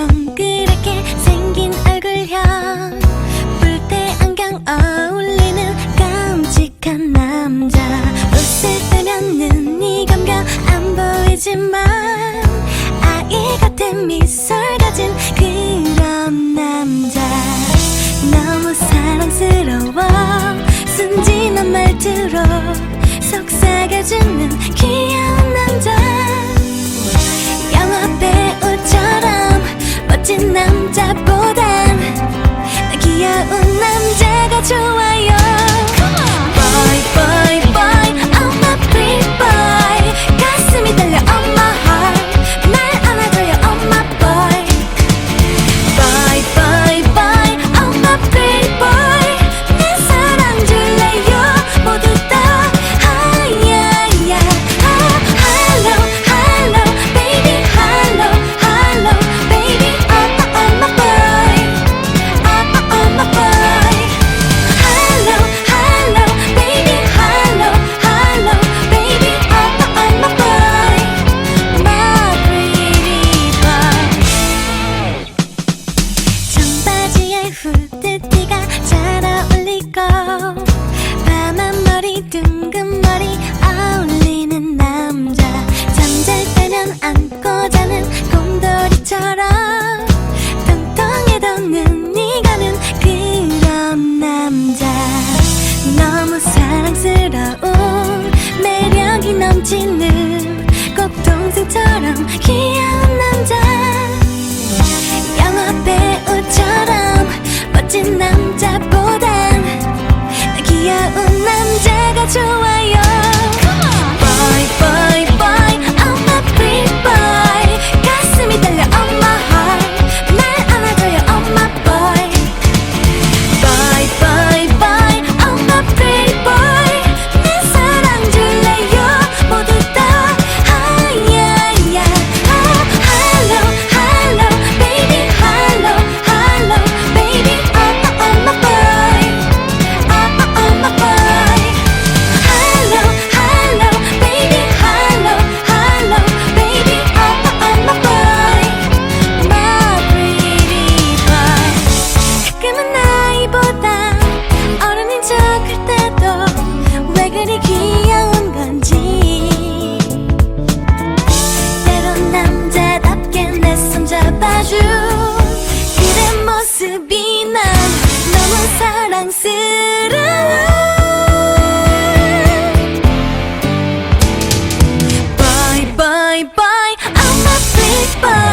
동그랗게 생긴 얼굴형. 뿔대 안경 어울리는 깜찍한 남자. 웃을 때면 눈이 감겨 안 보이지만 아이 같은 미소를 가진 그런 남자. 너무 사랑스러워. 순진한 말투로 속삭여주는 귀여운 손잡고 지는 꽃동생처럼 goodbye